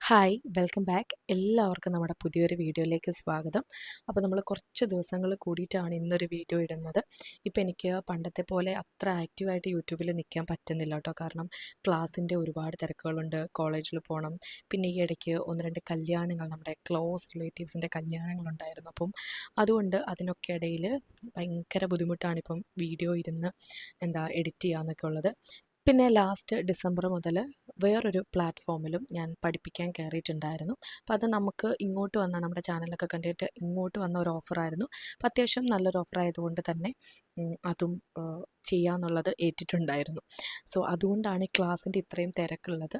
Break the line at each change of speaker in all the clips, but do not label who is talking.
Hi welcome back. എല്ലാവർക്കും നമ്മുടെ പുതിയൊരു വീഡിയോയിലേക്ക് സ്വാഗതം. അപ്പോൾ നമ്മൾ കുറച്ച് ദിവസങ്ങൾ കൂടിയിട്ടാണ് ഇന്നൊരു വീഡിയോ ഇടുന്നത്. ഇപ്പോൾ എനിക്ക് പണ്ടത്തെ പോലെ അത്ര ആക്റ്റീവായിട്ട് യൂട്യൂബിൽ നിൽക്കാൻ പറ്റുന്നില്ല കേട്ടോ. കാരണം ക്ലാസ്സിന്റെ ഒരുപാട് തിരക്കുകളുണ്ട്. കോളേജിൽ പോകണം. പിന്നെ ഈ ഇടയ്ക്ക് ഒന്ന് രണ്ട് കല്യാണങ്ങൾ നമ്മുടെ ക്ലോസ് റിലേറ്റീവ്സിന്റെ കല്യാണങ്ങളുണ്ടായിരുന്നു അപ്പം അതുകൊണ്ട് അതിനൊക്കെ ഇടയിൽ ഭയങ്കര ബുദ്ധിമുട്ടാണ് ഇപ്പം വീഡിയോ ഇരുന്ന് എന്താ എഡിറ്റ് ചെയ്യാന്നൊക്കെ ഉള്ളത്. പിന്നെ ലാസ്റ്റ് ഡിസംബർ മുതൽ വേറൊരു പ്ലാറ്റ്ഫോമിലും ഞാൻ പഠിപ്പിക്കാൻ കയറിയിട്ടുണ്ടായിരുന്നു അപ്പം അത് നമുക്ക് ഇങ്ങോട്ട് വന്ന നമ്മുടെ ചാനലൊക്കെ കണ്ടിട്ട് ഇങ്ങോട്ട് വന്ന ഒരു ഓഫറായിരുന്നു അപ്പം അത്യാവശ്യം നല്ലൊരു ഓഫർ ആയതുകൊണ്ട് തന്നെ അതും ചെയ്യാന്നുള്ളത് ഏറ്റിട്ടുണ്ടായിരുന്നു. സോ അതുകൊണ്ടാണ് ക്ലാസ്സിന്റെ ഇത്രയും തിരക്കുള്ളത്.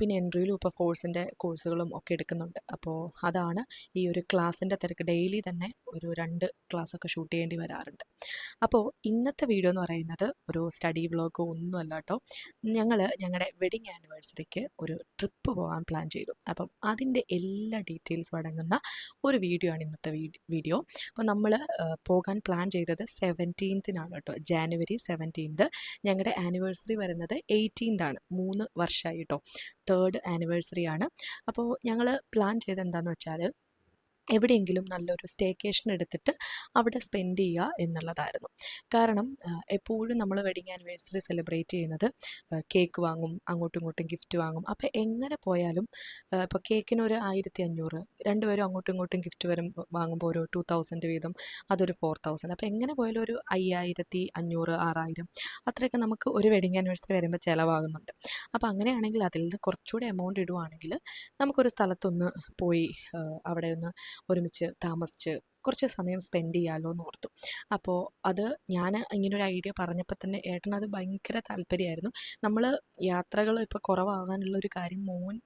പിന്നെ എൻട്രിയിലും ഇപ്പോൾ ഫോഴ്സിന്റെ കോഴ്സുകളും ഒക്കെ എടുക്കുന്നുണ്ട്. അപ്പോൾ അതാണ് ഈ ഒരു ക്ലാസ്സിന്റെ തിരക്ക്. ഡെയിലി തന്നെ ഒരു രണ്ട് ക്ലാസ്സൊക്കെ ഷൂട്ട് ചെയ്യേണ്ടി വരാറുണ്ട്. അപ്പോൾ ഇന്നത്തെ വീഡിയോ എന്ന് പറയുന്നത് ഒരു സ്റ്റഡി വ്ളോഗോ ഒന്നുമല്ല കേട്ടോ. ഞങ്ങൾ ഞങ്ങളുടെ വെഡിങ് ആനിവേഴ്സറിക്ക് ഒരു ട്രിപ്പ് പോകാൻ പ്ലാൻ ചെയ്തു. അപ്പം അതിന്റെ എല്ലാ ഡീറ്റെയിൽസും അടങ്ങുന്ന ഒരു വീഡിയോ ആണ് ഇന്നത്തെ വീഡിയോ. അപ്പോൾ നമ്മൾ പോകാൻ പ്ലാൻ ചെയ്തത് സെവന്റീൻത്തിനാണ് കേട്ടോ ജാനുവരി സെവന്റീൻത് ഞങ്ങളുടെ ആനിവേഴ്സറി വരുന്നത് എയ്റ്റീൻതാണ് മൂന്ന് വർഷമായി കേട്ടോ തേർഡ് ആനിവേഴ്സറി ആണ്. അപ്പോൾ ഞങ്ങൾ പ്ലാൻ ചെയ്ത് എന്താണെന്ന് വെച്ചാൽ എവിടെയെങ്കിലും നല്ലൊരു സ്റ്റേക്കേഷൻ എടുത്തിട്ട് അവിടെ സ്പെൻഡ് ചെയ്യുക എന്നുള്ളതായിരുന്നു. കാരണം എപ്പോഴും നമ്മൾ വെഡിങ് ആനിവേഴ്സറി സെലിബ്രേറ്റ് ചെയ്യുന്നത് കേക്ക് വാങ്ങും അങ്ങോട്ടും ഇങ്ങോട്ടും ഗിഫ്റ്റ് വാങ്ങും. അപ്പോൾ എങ്ങനെ പോയാലും ഇപ്പോൾ കേക്കിന് ഒരു ആയിരത്തി അഞ്ഞൂറ് രണ്ടുപേരും അങ്ങോട്ടും ഇങ്ങോട്ടും ഗിഫ്റ്റ് വരും വാങ്ങുമ്പോൾ ഒരു ടു തൗസൻഡ് വീതം അതൊരു ഫോർ തൗസൻഡ് അപ്പോൾ എങ്ങനെ പോയാലും ഒരു അയ്യായിരത്തി അഞ്ഞൂറ് ആറായിരം അത്രയൊക്കെ നമുക്ക് ഒരു വെഡിങ് ആനിവേഴ്സറി വരുമ്പോൾ ചിലവാകുന്നുണ്ട്. അപ്പോൾ അങ്ങനെയാണെങ്കിൽ അതിൽ നിന്ന് കുറച്ചുകൂടി എമൗണ്ട് ഇടുവാണെങ്കിൽ നമുക്കൊരു സ്ഥലത്തൊന്ന് പോയി അവിടെ ഒന്ന് ഒരുമിച്ച് താമസിച്ച് കുറച്ച് സമയം സ്പെൻഡ് ചെയ്യാമല്ലോ എന്ന് ഓർത്തു. അപ്പോൾ അത് ഞാൻ ഇങ്ങനൊരു ഐഡിയ പറഞ്ഞപ്പോൾ തന്നെ ഏട്ടനത് ഭയങ്കര താല്പര്യമായിരുന്നു. നമ്മൾ യാത്രകൾ ഇപ്പോൾ കുറവാകാനുള്ള ഒരു കാര്യം മോൻ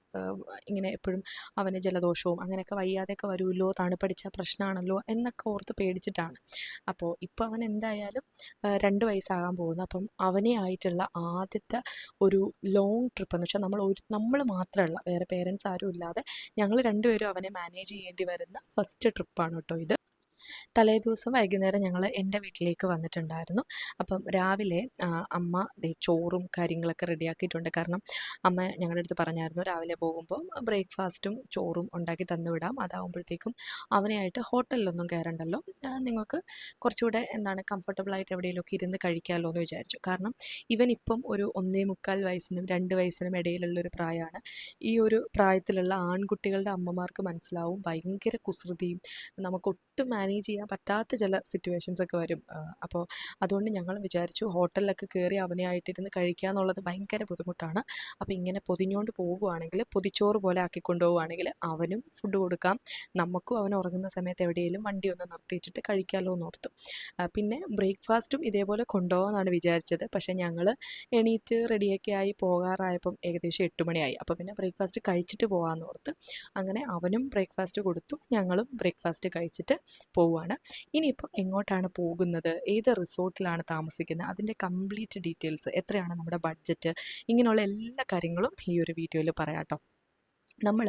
ഇങ്ങനെ എപ്പോഴും അവന് ജലദോഷവും അങ്ങനെയൊക്കെ വയ്യാതെയൊക്കെ വരുമല്ലോ തണുപ്പടിച്ച പ്രശ്നമാണല്ലോ എന്നൊക്കെ ഓർത്ത് പേടിച്ചിട്ടാണ്. അപ്പോൾ ഇപ്പോൾ അവൻ എന്തായാലും രണ്ട് വയസ്സാകാൻ പോകുന്നു. അപ്പം അവനെ ആയിട്ടുള്ള ആദ്യത്തെ ഒരു ലോങ് ട്രിപ്പ് എന്ന് വെച്ചാൽ നമ്മൾ ഒരു നമ്മൾ മാത്രമല്ല വേറെ പേരൻസ് ആരും ഇല്ലാതെ ഞങ്ങൾ രണ്ടുപേരും അവനെ മാനേജ് ചെയ്യേണ്ടി വരുന്ന ഫസ്റ്റ് ട്രിപ്പാണ് കേട്ടോ ഇത്. തലേ ദിവസം വൈകുന്നേരം ഞങ്ങൾ എന്റെ വീട്ടിലേക്ക് വന്നിട്ടുണ്ടായിരുന്നു. അപ്പം രാവിലെ അമ്മ ചോറും കാര്യങ്ങളൊക്കെ റെഡിയാക്കിയിട്ടുണ്ട്. കാരണം അമ്മ ഞങ്ങളുടെ അടുത്ത് പറഞ്ഞായിരുന്നു രാവിലെ പോകുമ്പോൾ ബ്രേക്ക്ഫാസ്റ്റും ചോറും ഉണ്ടാക്കി തന്നുവിടാം അതാകുമ്പോഴത്തേക്കും അവനെയായിട്ട് ഹോട്ടലിലൊന്നും കയറണ്ടല്ലോ. നിങ്ങൾക്ക് കുറച്ചുകൂടെ എന്താണ് കംഫർട്ടബിളായിട്ട് എവിടെയെങ്കിലുമൊക്കെ ഇരുന്ന് കഴിക്കാമല്ലോ എന്ന് വിചാരിച്ചു. കാരണം ഇവൻ ഇപ്പം ഒരു ഒന്നേ മുക്കാൽ വയസ്സിനും രണ്ട് വയസ്സിനും ഇടയിലുള്ളൊരു പ്രായമാണ്. ഈ ഒരു പ്രായത്തിലുള്ള ആൺകുട്ടികളുടെ അമ്മമാർക്ക് മനസ്സിലാവും ഭയങ്കര കുസൃതിയും നമുക്ക് ഒട്ടും മാനേജ് ചെയ്യാൻ പറ്റാത്ത ചില സിറ്റുവേഷൻസ് ഒക്കെ വരും. അപ്പോൾ അതുകൊണ്ട് ഞങ്ങൾ വിചാരിച്ചു ഹോട്ടലിലൊക്കെ കയറി അവനെയായിട്ടിരുന്ന് കഴിക്കുക എന്നുള്ളത് ഭയങ്കര ബുദ്ധിമുട്ടാണ്. അപ്പോൾ ഇങ്ങനെ പൊതിഞ്ഞുകൊണ്ട് പോകുവാണെങ്കിൽ പൊതിച്ചോറ് പോലെ ആക്കി കൊണ്ടുപോവുകയാണെങ്കിൽ അവനും ഫുഡ് കൊടുക്കാം. നമുക്കും അവൻ ഉറങ്ങുന്ന സമയത്ത് എവിടെയെങ്കിലും വണ്ടി ഒന്ന് നിർത്തിയിട്ടിട്ട് കഴിക്കാമല്ലോ എന്ന് ഓർത്തു പിന്നെ ബ്രേക്ക്ഫാസ്റ്റും ഇതേപോലെ കൊണ്ടുപോകാമെന്നാണ് വിചാരിച്ചത്. പക്ഷേ ഞങ്ങൾ എണീറ്റ് റെഡിയൊക്കെ ആയി പോകാറായപ്പം ഏകദേശം എട്ട് മണിയായി. അപ്പോൾ പിന്നെ ബ്രേക്ക്ഫാസ്റ്റ് കഴിച്ചിട്ട് പോകാമെന്ന് ഓർത്ത് അങ്ങനെ അവനും ബ്രേക്ക്ഫാസ്റ്റ് കൊടുത്തു. ഞങ്ങളും ബ്രേക്ക്ഫാസ്റ്റ് കഴിച്ചിട്ട് പോവുകയാണ് ഇനിയിപ്പോൾ എങ്ങോട്ടാണ് പോകുന്നത്? ഏത് റിസോർട്ടിലാണ് താമസിക്കുന്നത്? അതിന്റെ കംപ്ലീറ്റ് ഡീറ്റെയിൽസ് എത്രയാണ് നമ്മുടെ ബഡ്ജറ്റ്? ഇങ്ങനെയുള്ള എല്ലാ കാര്യങ്ങളും ഈ ഒരു വീഡിയോയിൽ പറയാം കേട്ടോ. നമ്മൾ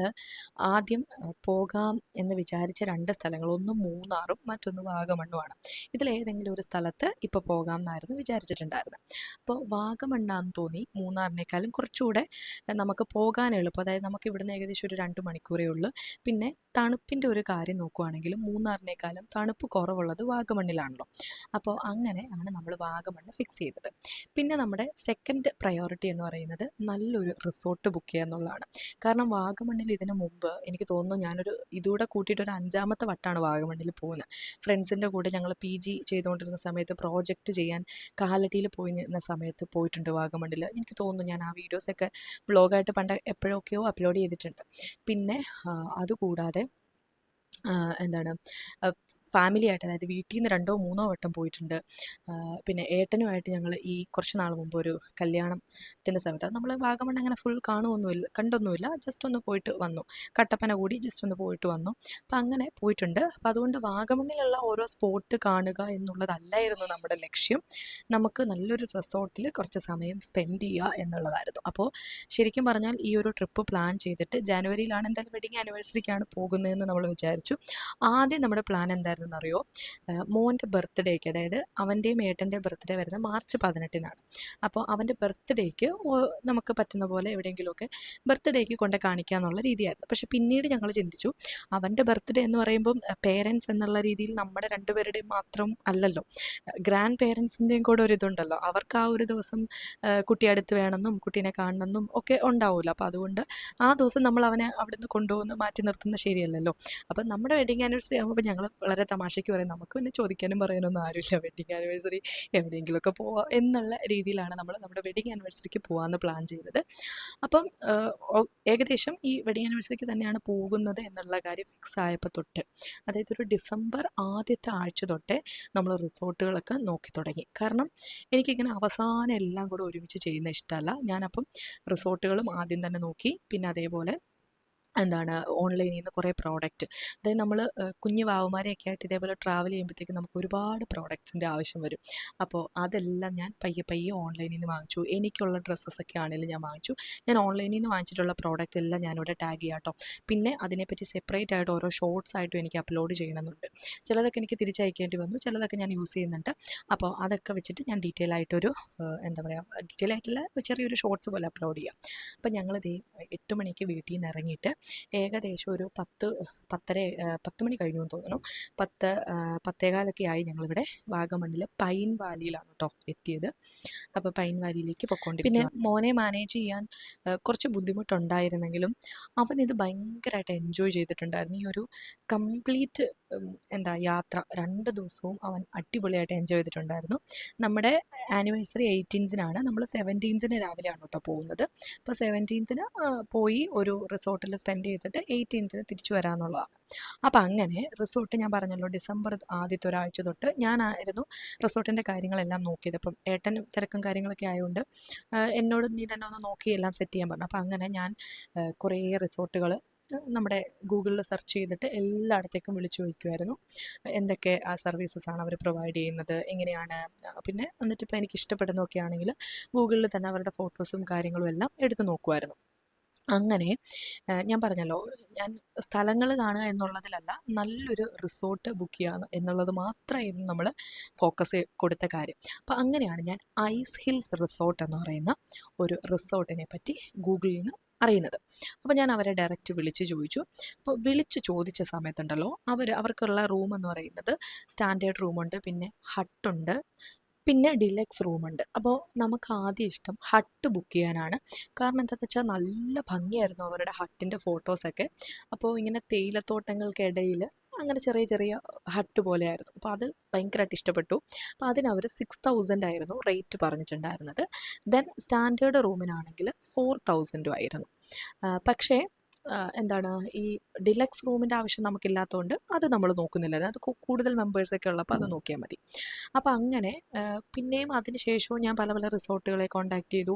ആദ്യം പോകാം എന്ന് വിചാരിച്ച രണ്ട് സ്ഥലങ്ങൾ ഒന്ന് മൂന്നാറും മറ്റൊന്ന് വാഗമണ്ണുമാണ്. ഇതിലേതെങ്കിലും ഒരു സ്ഥലത്ത് ഇപ്പോൾ പോകാം എന്നായിരുന്നു വിചാരിച്ചിട്ടുണ്ടായിരുന്നത് അപ്പോൾ വാഗമണ്ണാന്ന് തോന്നി മൂന്നാറിനേക്കാളും കുറച്ചുകൂടെ നമുക്ക് പോകാൻ എളുപ്പം. അതായത് നമുക്ക് ഇവിടുന്ന് ഏകദേശം ഒരു രണ്ട് മണിക്കൂറേ ഉള്ളൂ. പിന്നെ തണുപ്പിന്റെ ഒരു കാര്യം നോക്കുവാണെങ്കിലും മൂന്നാറിനേക്കാളും തണുപ്പ് കുറവുള്ളത് വാഗമണ്ണിലാണല്ലോ. അപ്പോൾ അങ്ങനെ ആണ് നമ്മൾ വാഗമണ്ണ് ഫിക്സ് ചെയ്തത്. പിന്നെ നമ്മുടെ സെക്കൻഡ് പ്രയോറിറ്റി എന്ന് പറയുന്നത് നല്ലൊരു റിസോർട്ട് ബുക്ക് ചെയ്യുക എന്നുള്ളതാണ്. കാരണം വാഗമണ്ണിൽ ഇതിന് മുമ്പ് എനിക്ക് തോന്നുന്നു ഞാനൊരു ഇതുകൂടെ കൂട്ടിയിട്ട് ഒരു അഞ്ചാമത്തെ വട്ടമാണ് വാഗമണ്ണിൽ പോകുന്നത് ഫ്രണ്ട്സിന്റെ കൂടെ ഞങ്ങൾ പി ജി ചെയ്തുകൊണ്ടിരുന്ന സമയത്ത് പ്രോജക്റ്റ് ചെയ്യാൻ കാലടിയിൽ പോയി നിന്ന സമയത്ത് പോയിട്ടുണ്ട് വാഗമണ്ണിൽ എനിക്ക് തോന്നുന്നു ഞാൻ ആ വീഡിയോസൊക്കെ ബ്ലോഗായിട്ട് പണ്ട് എപ്പോഴൊക്കെയോ അപ്ലോഡ് ചെയ്തിട്ടുണ്ട്. പിന്നെ അതുകൂടാതെ എന്താണ് ഫാമിലി ആയിട്ട് അതായത് വീട്ടിൽ നിന്ന് രണ്ടോ മൂന്നോ വട്ടം പോയിട്ടുണ്ട്. പിന്നെ ഏട്ടനുമായിട്ട് ഞങ്ങൾ ഈ കുറച്ച് നാൾ മുമ്പ് ഒരു കല്യാണത്തിന്റെ സമയത്ത് നമ്മൾ വാഗമൺ അങ്ങനെ ഫുൾ കാണുമൊന്നുമില്ല കണ്ടൊന്നുമില്ല ജസ്റ്റ് ഒന്ന് പോയിട്ട് വന്നു. കട്ടപ്പന കൂടി ജസ്റ്റ് ഒന്ന് പോയിട്ട് വന്നു. അപ്പം അങ്ങനെ പോയിട്ടുണ്ട്. അപ്പം അതുകൊണ്ട് വാഗമണ്ണിലുള്ള ഓരോ സ്പോട്ട് കാണുക എന്നുള്ളതല്ലായിരുന്നു നമ്മുടെ ലക്ഷ്യം. നമുക്ക് നല്ലൊരു റിസോർട്ടിൽ കുറച്ച് സമയം സ്പെൻഡ് ചെയ്യുക എന്നുള്ളതായിരുന്നു. അപ്പോൾ ശരിക്കും പറഞ്ഞാൽ ഈ ഒരു ട്രിപ്പ് പ്ലാൻ ചെയ്തിട്ട് ജാനുവരിയിലാണ് എന്തായാലും വെഡിങ് ആനിവേഴ്സറിക്കാണ് പോകുന്നതെന്ന് നമ്മൾ വിചാരിച്ചു. ആദ്യം നമ്മുടെ പ്ലാൻ എന്തായിരുന്നു ചെയ്തതെന്നറിയോ മോന്റെ ബർത്ത്ഡേക്ക് അതായത് അവന്റെയും ഏട്ടന്റെ ബർത്ത്ഡേ വരുന്നത് മാർച്ച് പതിനെട്ടിനാണ്. അപ്പോൾ അവന്റെ ബർത്ത്ഡേക്ക് നമുക്ക് പറ്റുന്ന പോലെ എവിടെയെങ്കിലുമൊക്കെ ബർത്ത്ഡേക്ക് കൊണ്ട് കാണിക്കുക എന്നുള്ള രീതിയായിരുന്നു. പക്ഷേ പിന്നീട് ഞങ്ങൾ ചിന്തിച്ചു അവന്റെ ബർത്ത്ഡേ എന്ന് പറയുമ്പം പേരൻസ് എന്നുള്ള രീതിയിൽ നമ്മുടെ രണ്ടുപേരുടെയും മാത്രം അല്ലല്ലോ. ഗ്രാൻഡ് പേരൻസിന്റെയും കൂടെ ഒരു ഇതുണ്ടല്ലോ. അവർക്ക് ആ ഒരു ദിവസം കുട്ടി അടുത്ത് വേണമെന്നും കുട്ടീനെ കാണണമെന്നും ഒക്കെ ഉണ്ടാവുമല്ലോ. അപ്പോൾ അതുകൊണ്ട് ആ ദിവസം നമ്മൾ അവനെ അവിടെ നിന്ന് കൊണ്ടുപോകുന്ന മാറ്റി നിർത്തുന്ന ശരിയല്ലല്ലോ. അപ്പം നമ്മുടെ വെഡിങ് ആനിവേഴ്സറി ആകുമ്പോൾ ഞങ്ങൾ വളരെ തമാശയ്ക്ക് പറയും നമുക്ക് പിന്നെ ചോദിക്കാനും പറയാനൊന്നും ആരുമില്ല. വെഡിങ് ആനിവേഴ്സറി എവിടെയെങ്കിലുമൊക്കെ പോവാം എന്നുള്ള രീതിയിലാണ് നമ്മൾ നമ്മുടെ വെഡിങ് ആനിവേഴ്സറിക്ക് പോകാമെന്ന് പ്ലാൻ ചെയ്തത്. അപ്പം ഏകദേശം ഈ വെഡിങ് ആനിവേഴ്സറിക്ക് തന്നെയാണ് പോകുന്നത് എന്നുള്ള കാര്യം ഫിക്സ് ആയപ്പോൾ തൊട്ട് അതായത് ഒരു ഡിസംബർ ആദ്യത്തെ ആഴ്ച തൊട്ടേ നമ്മൾ റിസോർട്ടുകളൊക്കെ നോക്കി തുടങ്ങി. കാരണം എനിക്കിങ്ങനെ അവസാനം എല്ലാം കൂടെ ഒരുമിച്ച് ചെയ്യുന്ന ഇഷ്ടമല്ല ഞാനപ്പം റിസോർട്ടുകളും ആദ്യം തന്നെ നോക്കി പിന്നെ അതേപോലെ എന്താണ് ഓൺലൈനിൽ നിന്ന് കുറേ പ്രോഡക്റ്റ്. അതായത് നമ്മൾ കുഞ്ഞു വാവുമാരെയൊക്കെ ആയിട്ട് ഇതേപോലെ ട്രാവൽ ചെയ്യുമ്പോഴത്തേക്ക് നമുക്ക് ഒരുപാട് പ്രോഡക്റ്റ്സിന്റെ ആവശ്യം വരും. അപ്പോൾ അതെല്ലാം ഞാൻ പയ്യെ പയ്യെ ഓൺലൈനിൽ നിന്ന് വാങ്ങിച്ചു. എനിക്കുള്ള ഡ്രസ്സസൊക്കെ ആണെങ്കിലും ഞാൻ വാങ്ങിച്ചു. ഞാൻ ഓൺലൈനിൽ നിന്ന് വാങ്ങിച്ചിട്ടുള്ള പ്രോഡക്റ്റ് എല്ലാം ഞാനിവിടെ ടാഗ് ചെയ്യാം കേട്ടോ. പിന്നെ അതിനെപ്പറ്റി സെപ്പറേറ്റ് ആയിട്ട് ഓരോ ഷോർട്സ് ആയിട്ടും എനിക്ക് അപ്ലോഡ് ചെയ്യണമെന്നുണ്ട്. ചിലതൊക്കെ എനിക്ക് തിരിച്ചയക്കേണ്ടി വന്നു. ചിലതൊക്കെ ഞാൻ യൂസ് ചെയ്യുന്നുണ്ട്. അപ്പോൾ അതൊക്കെ വെച്ചിട്ട് ഞാൻ ഡീറ്റെയിൽ ആയിട്ടൊരു എന്താ പറയുക ഡീറ്റെയിൽ ആയിട്ടുള്ള ചെറിയൊരു ഷോർട്സ് പോലെ അപ്ലോഡ് ചെയ്യാം. അപ്പോൾ ഞങ്ങളിത് എട്ട് മണിക്ക് വീട്ടിൽ നിന്ന് ഇറങ്ങിയിട്ട് ഏകദേശം ഒരു പത്ത് പത്തര പത്ത് മണി കഴിഞ്ഞു എന്ന് തോന്നുന്നു. പത്ത് പത്തേകാലൊക്കെ ആയി ഞങ്ങളിവിടെ വാഗമണ്ണിൽ പൈൻ വാലിയിലാണ് കേട്ടോ എത്തിയത്. അപ്പോൾ പൈൻ വാലിയിലേക്ക് പൊക്കോണ്ടി പിന്നെ മോനെ മാനേജ് ചെയ്യാൻ കുറച്ച് ബുദ്ധിമുട്ടുണ്ടായിരുന്നെങ്കിലും അവൻ ഇത് ഭയങ്കരമായിട്ട് എൻജോയ് ചെയ്തിട്ടുണ്ടായിരുന്നു. ഈ ഒരു കംപ്ലീറ്റ് എന്താ യാത്ര രണ്ട് ദിവസവും അവൻ അടിപൊളിയായിട്ട് എൻജോയ് ചെയ്തിട്ടുണ്ടായിരുന്നു. നമ്മുടെ ആനിവേഴ്സറി എയ്റ്റീൻത്തിനാണ് നമ്മൾ സെവന്റീൻത്തിന് രാവിലെയാണ് കേട്ടോ പോകുന്നത്. അപ്പോൾ സെവന്റീൻത്തിന് പോയി ഒരു റിസോർട്ടിൽ സ്പെൻഡ് ചെയ്തിട്ട് എയ്റ്റീൻത്തിന് തിരിച്ചു വരാമെന്നുള്ളതാണ്. അപ്പോൾ അങ്ങനെ റിസോർട്ട് ഞാൻ പറഞ്ഞല്ലോ ഡിസംബർ ആദ്യത്തെ ഒരാഴ്ച തൊട്ട് ഞാനായിരുന്നു റിസോർട്ടിന്റെ കാര്യങ്ങളെല്ലാം നോക്കിയത്. അപ്പം ഏട്ടൻ തിരക്കും കാര്യങ്ങളൊക്കെ ആയതുകൊണ്ട് എന്നോട് നീ തന്നെ ഒന്ന് നോക്കി എല്ലാം സെറ്റ് ചെയ്യാൻ പറഞ്ഞു. അപ്പോൾ അങ്ങനെ ഞാൻ കുറേ റിസോർട്ടുകൾ നമ്മുടെ ഗൂഗിളിൽ സെർച്ച് ചെയ്തിട്ട് എല്ലായിടത്തേക്കും വിളിച്ചു ചോദിക്കുമായിരുന്നു എന്തൊക്കെ ആ സർവീസസ് ആണ് അവർ പ്രൊവൈഡ് ചെയ്യുന്നത് എങ്ങനെയാണ് പിന്നെ എന്നിട്ട് ഇപ്പോൾ എനിക്ക് ഇഷ്ടപ്പെടുന്നതൊക്കെ ആണെങ്കിൽ ഗൂഗിളിൽ തന്നെ അവരുടെ ഫോട്ടോസും കാര്യങ്ങളും എല്ലാം എടുത്ത് നോക്കുമായിരുന്നു അങ്ങനെ ഞാൻ പറഞ്ഞല്ലോ ഞാൻ സ്ഥലങ്ങൾ കാണുക എന്നുള്ളതിലല്ല നല്ലൊരു റിസോർട്ട് ബുക്ക് ചെയ്യുക എന്നുള്ളത് മാത്രമായിരുന്നു നമ്മൾ ഫോക്കസ് കൊടുത്ത കാര്യം. അപ്പോൾ അങ്ങനെയാണ് ഞാൻ ഐസ് ഹിൽസ് റിസോർട്ട് എന്ന് പറയുന്ന ഒരു റിസോർട്ടിനെ പറ്റി ഗൂഗിളിൽ നിന്ന് അറിയുന്നത്. അപ്പോൾ ഞാൻ അവരെ ഡയറക്റ്റ് വിളിച്ച് ചോദിച്ചു. അപ്പോൾ വിളിച്ച് ചോദിച്ച സമയത്തുണ്ടല്ലോ അവർ അവർക്കുള്ള റൂം എന്ന് പറയുന്നത് സ്റ്റാൻഡേർഡ് റൂമുണ്ട് പിന്നെ ഹട്ടുണ്ട് പിന്നെ ഡിലക്സ് റൂമുണ്ട് അപ്പോൾ നമുക്ക് ആദ്യം ഇഷ്ടം ഹട്ട് ബുക്ക് ചെയ്യാനാണ്. കാരണം എന്താണെന്ന് വെച്ചാൽ നല്ല ഭംഗിയായിരുന്നു അവരുടെ ഹട്ടിന്റെ ഫോട്ടോസൊക്കെ അപ്പോൾ ഇങ്ങനെ തേയിലത്തോട്ടങ്ങൾക്കിടയിൽ അങ്ങനെ ചെറിയ ചെറിയ ഹട്ട് പോലെയായിരുന്നു. അപ്പോൾ അത് ഭയങ്കരമായിട്ട് ഇഷ്ടപ്പെട്ടു. അപ്പോൾ അതിനവർ സിക്സ് തൗസൻഡ് ആയിരുന്നു റേറ്റ് പറഞ്ഞിട്ടുണ്ടായിരുന്നത്. ദെൻ സ്റ്റാൻഡേർഡ് റൂമിനാണെങ്കിൽ ഫോർ തൗസൻഡും ആയിരുന്നു. പക്ഷേ എന്താണ് ഈ ഡിലക്സ് റൂമിന്റെ ആവശ്യം നമുക്കില്ലാത്തതുകൊണ്ട് അത് നമ്മൾ നോക്കുന്നില്ല അത് കൂടുതൽ മെമ്പേഴ്സൊക്കെ ഉള്ളപ്പോൾ അത് നോക്കിയാൽ മതി. അപ്പോൾ അങ്ങനെ പിന്നെയും അതിന് ശേഷവും ഞാൻ പല പല റിസോർട്ടുകളെ കോൺടാക്ട് ചെയ്തു.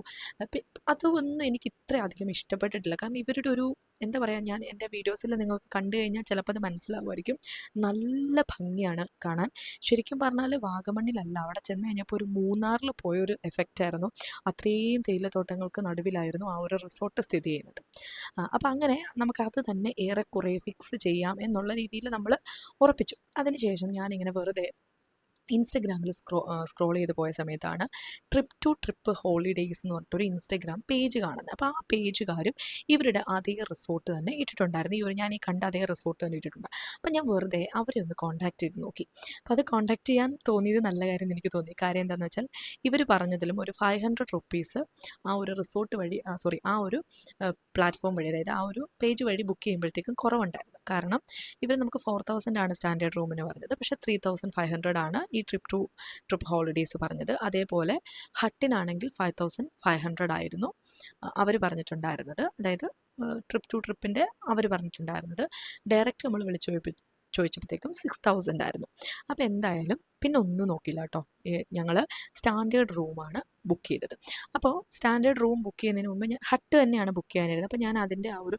അതൊന്നും എനിക്ക് ഇത്ര അധികം ഇഷ്ടപ്പെട്ടിട്ടില്ല. കാരണം ഇവരുടെ ഒരു എന്താ പറയുക ഞാൻ എന്റെ വീഡിയോസിൽ നിങ്ങൾക്ക് കണ്ടു കഴിഞ്ഞാൽ ചിലപ്പോൾ അത് മനസ്സിലാവുമായിരിക്കും. നല്ല ഭംഗിയാണ് കാണാൻ. ശരിക്കും പറഞ്ഞാൽ വാഗമണ്ണിലല്ല അവിടെ ചെന്ന് കഴിഞ്ഞപ്പോൾ ഒരു മൂന്നാറിൽ പോയൊരു എഫക്റ്റ് ആയിരുന്നു. അത്രയും തേയിലത്തോട്ടങ്ങൾക്ക് നടുവിലായിരുന്നു ആ ഒരു റിസോർട്ട് സ്ഥിതി ചെയ്യുന്നത്. അപ്പോൾ അങ്ങനെ നമുക്കത് തന്നെ ഏറെക്കുറെ ഫിക്സ് ചെയ്യാം എന്നുള്ള രീതിയിൽ നമ്മൾ ഉറപ്പിച്ചു. അതിനുശേഷം ഞാനിങ്ങനെ വെറുതെ ഇൻസ്റ്റഗ്രാമിൽ സ്ക്രോ സ്ക്രോൾ ചെയ്ത് പോയ സമയത്താണ് ട്രിപ്പ് ടു ട്രിപ്പ് ഹോളിഡേയ്സ് എന്ന് പറഞ്ഞിട്ടൊരു ഇൻസ്റ്റഗ്രാം പേജ് കാണുന്നത് അപ്പോൾ ആ പേജുകാരും ഇവരുടെ അതേ റിസോർട്ട് തന്നെ ഇട്ടിട്ടുണ്ടായിരുന്നു. ഇവർ ഞാൻ ഈ കണ്ട അതേ റിസോർട്ട് തന്നെ ഇട്ടിട്ടുണ്ട്. അപ്പോൾ ഞാൻ വെറുതെ അവരെ ഒന്ന് കോൺടാക്ട് ചെയ്ത് നോക്കി. അപ്പോൾ അത് കോൺടാക്ട് ചെയ്യാൻ തോന്നിയത് നല്ല കാര്യം എനിക്ക് തോന്നി. കാര്യം എന്താണെന്ന് വെച്ചാൽ ഇവർ പറഞ്ഞതിലും ഒരു ഫൈവ് ഹൺഡ്രഡ് റുപ്പീസ് ആ ഒരു റിസോർട്ട് വഴി സോറി ആ ഒരു പ്ലാറ്റ്ഫോം വഴി അതായത് ആ ഒരു പേജ് വഴി ബുക്ക് ചെയ്യുമ്പോഴത്തേക്കും കുറവുണ്ടായിരുന്നു. കാരണം ഇവർ നമുക്ക് ഫോർ തൗസൻഡ് ആണ് സ്റ്റാൻഡേർഡ് റൂമിന് പറഞ്ഞത്. പക്ഷേ ത്രീ തൗസൻഡ് ഫൈവ് ഹൺഡ്രഡ് ആണ് ഈ ട്രിപ്പ് ടു ട്രിപ്പ് ഹോളിഡേയ്സ് പറഞ്ഞത്. അതേപോലെ ഹട്ടിനാണെങ്കിൽ ഫൈവ് തൗസൻഡ് ഫൈവ് ഹൺഡ്രഡ് ആയിരുന്നു അവർ പറഞ്ഞിട്ടുണ്ടായിരുന്നത്. അതായത് ട്രിപ്പ് ടു ട്രിപ്പിന്റെ അവർ പറഞ്ഞിട്ടുണ്ടായിരുന്നത്. ഡയറക്റ്റ് നമ്മൾ വിളിച്ചു ചോദിച്ചപ്പോഴത്തേക്കും സിക്സ് തൗസൻഡ് ആയിരുന്നു. അപ്പോൾ എന്തായാലും പിന്നെ ഒന്നും നോക്കില്ല കേട്ടോ. ഞങ്ങൾ സ്റ്റാൻഡേർഡ് റൂമാണ് ബുക്ക് ചെയ്തത്. അപ്പോൾ സ്റ്റാൻഡേർഡ് റൂം ബുക്ക് ചെയ്യുന്നതിന് മുമ്പ് ഞാൻ ഹട്ട് തന്നെയാണ് ബുക്ക് ചെയ്യാനായിരുന്നത് അപ്പോൾ ഞാൻ അതിന്റെ ആ ഒരു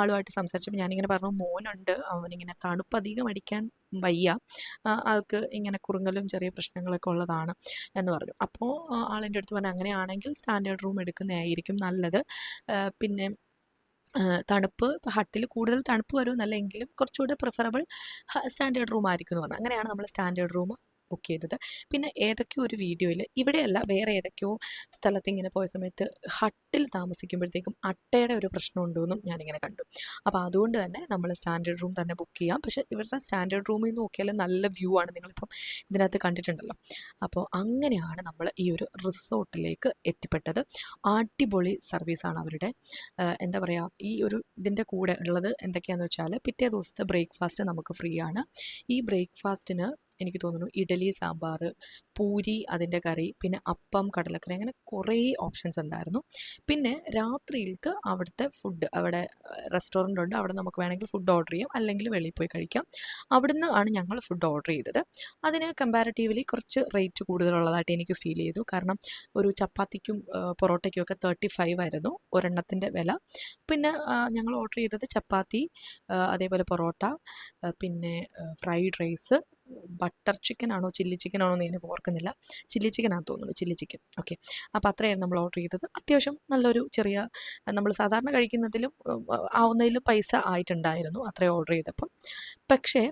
ആളുമായിട്ട് സംസാരിച്ചപ്പോൾ ഞാനിങ്ങനെ പറഞ്ഞു മോനുണ്ട് അവനിങ്ങനെ തണുപ്പ് അധികം അടിക്കാൻ വയ്യ. ആൾക്ക് ഇങ്ങനെ കുറുങ്ങലും ചെറിയ പ്രശ്നങ്ങളൊക്കെ ഉള്ളതാണ് എന്ന് പറഞ്ഞു. അപ്പോൾ ആളെന്റെ അടുത്ത് പറഞ്ഞു അങ്ങനെയാണെങ്കിൽ സ്റ്റാൻഡേർഡ് റൂം എടുക്കുന്നതായിരിക്കും നല്ലത്. പിന്നെ തണുപ്പ് ഹട്ടിൽ കൂടുതൽ തണുപ്പ് വരുമെന്നല്ല എങ്കിലും കുറച്ചുകൂടെ പ്രിഫറബിൾ സ്റ്റാൻഡേർഡ് റൂം ആയിരിക്കും എന്ന് പറഞ്ഞു. അങ്ങനെയാണ് നമ്മൾ സ്റ്റാൻഡേർഡ് റൂം ബുക്ക് ചെയ്തത്. പിന്നെ ഏതൊക്കെയോ ഒരു വീഡിയോയിൽ ഇവിടെയല്ല വേറെ ഏതൊക്കെയോ സ്ഥലത്ത് ഇങ്ങനെ പോയ സമയത്ത് ഹട്ടിൽ താമസിക്കുമ്പോഴത്തേക്കും അട്ടയുടെ ഒരു പ്രശ്നം ഉണ്ടോയെന്നും ഞാനിങ്ങനെ കണ്ടു. അപ്പോൾ അതുകൊണ്ട് തന്നെ നമ്മൾ സ്റ്റാൻഡേർഡ് റൂം തന്നെ ബുക്ക് ചെയ്യാം. പക്ഷേ ഇവരുടെ സ്റ്റാൻഡേർഡ് റൂമിൽ നിന്ന് നോക്കിയാൽ നല്ല വ്യൂ ആണ് നിങ്ങളിപ്പം ഇതിനകത്ത് കണ്ടിട്ടുണ്ടല്ലോ. അപ്പോൾ അങ്ങനെയാണ് നമ്മൾ ഈ ഒരു റിസോർട്ടിലേക്ക് എത്തിപ്പെട്ടത്. അടിപൊളി സർവീസാണ് അവരുടെ. എന്താ പറയുക ഈ ഒരു ഇതിന്റെ കൂടെ ഉള്ളത് എന്തൊക്കെയാണെന്ന് വെച്ചാൽ പിറ്റേ ദിവസത്തെ ബ്രേക്ക്ഫാസ്റ്റ് നമുക്ക് ഫ്രീ ആണ്. ഈ ബ്രേക്ക്ഫാസ്റ്റിന് എനിക്ക് തോന്നുന്നു ഇഡലി സാമ്പാർ പൂരി അതിന്റെ കറി പിന്നെ അപ്പം കടലക്കറി അങ്ങനെ കുറേ ഓപ്ഷൻസ് ഉണ്ടായിരുന്നു. പിന്നെ രാത്രിയിലത്തെ അവിടുത്തെ ഫുഡ് അവിടെ റെസ്റ്റോറന്റ് ഉണ്ട്. അവിടെ നമുക്ക് വേണമെങ്കിൽ ഫുഡ് ഓർഡർ ചെയ്യാം. അല്ലെങ്കിൽ വെളിയിൽ പോയി കഴിക്കാം. അവിടുന്ന് ആണ് ഞങ്ങൾ ഫുഡ് ഓർഡർ ചെയ്തത്. അതിന് കമ്പാരിറ്റീവ്ലി കുറച്ച് റേറ്റ് കൂടുതലുള്ളതായിട്ട് എനിക്ക് ഫീൽ ചെയ്തു. കാരണം ഒരു ചപ്പാത്തിക്കും പൊറോട്ടയ്ക്കും ഒക്കെ തേർട്ടി ഫൈവ് ആയിരുന്നു ഒരെണ്ണത്തിന്റെ വില. പിന്നെ ഞങ്ങൾ ഓർഡർ ചെയ്തത് ചപ്പാത്തി അതേപോലെ പൊറോട്ട പിന്നെ ഫ്രൈഡ് റൈസ് ബട്ടർ ചിക്കൻ ആണോ ചില്ലി ചിക്കൻ ആണോ എന്ന് ഞാനിപ്പോൾ ഓർക്കുന്നില്ല. ചില്ലി ചിക്കൻ ആണെന്ന് തോന്നുന്നു ചില്ലി ചിക്കൻ. ഓക്കെ. അപ്പോൾ അത്രയായിരുന്നു നമ്മൾ ഓർഡർ ചെയ്തത്. അത്യാവശ്യം നല്ലൊരു ചെറിയ നമ്മൾ സാധാരണ കഴിക്കുന്നതിലും ആവുന്നതിലും പൈസ ആയിട്ടുണ്ടായിരുന്നു അത്രയും ഓർഡർ ചെയ്തപ്പം. പക്ഷേ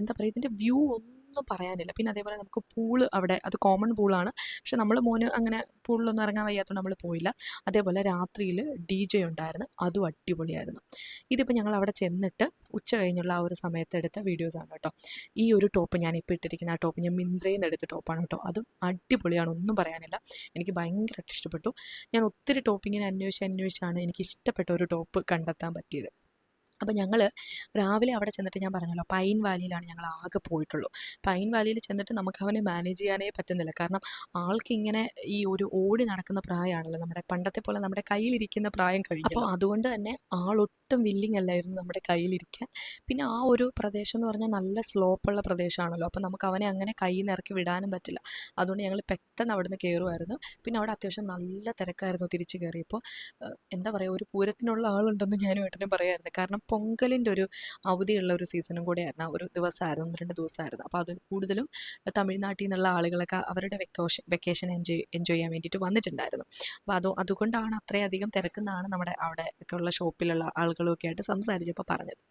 എന്താ പറയുക ഇതിന്റെ വ്യൂ ഒന്നും പറയാനില്ല. പിന്നെ അതേപോലെ നമുക്ക് പൂൾ അവിടെ അത് കോമൺ പൂളാണ്. പക്ഷെ നമ്മൾ മോന് അങ്ങനെ പൂളിലൊന്നും ഇറങ്ങാൻ വയ്യാത്തതുകൊണ്ട് നമ്മൾ പോയില്ല. അതേപോലെ രാത്രിയിൽ ഡി ജെ ഉണ്ടായിരുന്നു. അതും അടിപൊളിയായിരുന്നു. ഇതിപ്പോൾ ഞങ്ങൾ അവിടെ ചെന്നിട്ട് ഉച്ച കഴിഞ്ഞുള്ള ആ ഒരു സമയത്ത് എടുത്ത വീഡിയോസാണ് കേട്ടോ. ഈ ഒരു ടോപ്പ് ഞാൻ ഇപ്പോൾ ഇട്ടിരിക്കുന്ന ആ ടോപ്പ് ഞാൻ മിന്ത്രയിൽ നിന്ന് എടുത്ത ടോപ്പാണ് കേട്ടോ. അതും അടിപൊളിയാണ് ഒന്നും പറയാനില്ല. എനിക്ക് ഭയങ്കരമായിട്ട് ഇഷ്ടപ്പെട്ടു. ഞാൻ ഒത്തിരി ടോപ്പിങ്ങിനെ അന്വേഷിച്ച് അന്വേഷിച്ചാണ് എനിക്ക് ഇഷ്ടപ്പെട്ട ഒരു ടോപ്പ് കണ്ടെത്താൻ പറ്റിയത്. അപ്പോൾ ഞങ്ങൾ രാവിലെ അവിടെ ചെന്നിട്ട് ഞാൻ പറഞ്ഞല്ലോ പൈൻ വാലിയിലാണ് ഞങ്ങൾ ആകെ പോയിട്ടുള്ളൂ. പൈൻ വാലിയിൽ ചെന്നിട്ട് നമുക്ക് അവനെ മാനേജ് ചെയ്യാനേ പറ്റുന്നില്ല. കാരണം ആൾക്ക് ഇങ്ങനെ ഈ ഒരു ഓടി നടക്കുന്ന പ്രായമാണല്ലോ നമ്മുടെ പണ്ടത്തെ പോലെ നമ്മുടെ കയ്യിലിരിക്കുന്ന പ്രായം കഴിഞ്ഞു അപ്പോൾ അതുകൊണ്ട് തന്നെ ആളൊട്ടും വില്ലിങ് അല്ലായിരുന്നു നമ്മുടെ കയ്യിലിരിക്കാൻ. പിന്നെ ആ ഒരു പ്രദേശം എന്ന് പറഞ്ഞാൽ നല്ല സ്ലോപ്പുള്ള പ്രദേശമാണല്ലോ. അപ്പോൾ നമുക്ക് അവനെ അങ്ങനെ കയ്യിൽ നിന്ന് ഇറക്കി വിടാനും പറ്റില്ല. അതുകൊണ്ട് ഞങ്ങൾ പെട്ടെന്ന് അവിടുന്ന് കയറുമായിരുന്നു. പിന്നെ അവിടെ അത്യാവശ്യം നല്ല തിരക്കായിരുന്നു തിരിച്ച് കയറിയപ്പോൾ. എന്താ പറയുക ഒരു പൂരത്തിനുള്ള ആളുണ്ടെന്ന് ഞാനും ഏട്ടനും പറയായിരുന്നു. കാരണം പൊങ്കലിന്റെ ഒരു അവധിയുള്ള ഒരു സീസണും കൂടെയായിരുന്നു. ആ ഒരു ദിവസമായിരുന്നു ഒന്ന് രണ്ട് ദിവസമായിരുന്നു. അപ്പോൾ അത് കൂടുതലും തമിഴ്നാട്ടിൽ നിന്നുള്ള ആളുകളൊക്കെ അവരുടെ വെക്കേഷൻ വെക്കേഷൻ എൻജോയ് എൻജോയ് ചെയ്യാൻ വേണ്ടിയിട്ട് വന്നിട്ടുണ്ടായിരുന്നു. അപ്പോൾ അത് അതുകൊണ്ടാണ് അത്രയധികം തിരക്കെന്നാണ് നമ്മുടെ അവിടെ ഒക്കെ ഉള്ള ഷോപ്പിലുള്ള ആളുകളും ഒക്കെ ആയിട്ട് സംസാരിച്ചപ്പോൾ പറഞ്ഞത്.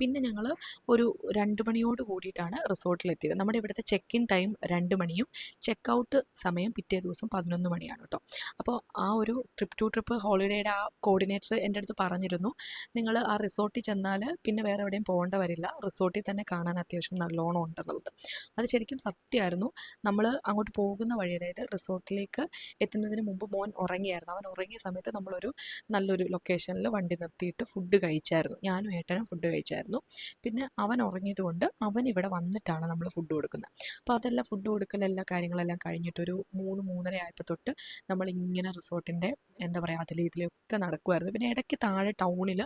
പിന്നെ ഞങ്ങൾ ഒരു രണ്ട് മണിയോട് കൂടിയിട്ടാണ് റിസോർട്ടിലെത്തിയത്. നമ്മുടെ ഇവിടുത്തെ ചെക്ക് ഇൻ ടൈം രണ്ട് മണിയും ചെക്ക് ഔട്ട് സമയം പിറ്റേ ദിവസം പതിനൊന്ന് മണിയാണ് കേട്ടോ. അപ്പോൾ ആ ഒരു ട്രിപ്പ് ടു ട്രിപ്പ് ഹോളിഡേയുടെ ആ കോർഡിനേറ്റർ എന്റെ അടുത്ത് പറഞ്ഞിരുന്നു നിങ്ങൾ ആ റിസോർട്ടിൽ ചെന്നാൽ പിന്നെ വേറെ എവിടെയും പോകേണ്ട വരില്ല റിസോർട്ടിൽ തന്നെ കാണാൻ അത്യാവശ്യം നല്ലോണം ഉണ്ടെന്നുള്ളത്. അത് ശരിക്കും സത്യമായിരുന്നു. നമ്മൾ അങ്ങോട്ട് പോകുന്ന വഴി അതായത് റിസോർട്ടിലേക്ക് എത്തുന്നതിന് മുമ്പ് മോൻ ഉറങ്ങിയായിരുന്നു. അവൻ ഉറങ്ങിയ സമയത്ത് നമ്മളൊരു നല്ലൊരു ലൊക്കേഷനിൽ വണ്ടി നിർത്തിയിട്ട് ഫുഡ് കഴിച്ചായിരുന്നു. ഞാനും ഏട്ടനും ഫുഡ് കഴിച്ചായിരുന്നു. പിന്നെ അവൻ ഉറങ്ങിയതുകൊണ്ട് അവൻ ഇവിടെ വന്നിട്ടാണ് നമ്മൾ ഫുഡ് കൊടുക്കുന്നത്. അപ്പോൾ അതെല്ലാം ഫുഡ് കൊടുക്കൽ എല്ലാ കാര്യങ്ങളെല്ലാം കഴിഞ്ഞിട്ടൊരു മൂന്ന് മൂന്നര ആയപ്പോൾ തൊട്ട് നമ്മളിങ്ങനെ റിസോർട്ടിന്റെ എന്താ പറയുക അതിൽ ഇതിലൊക്കെ നടക്കുമായിരുന്നു പിന്നെ ഇടയ്ക്ക് താഴെ ടൗണിൽ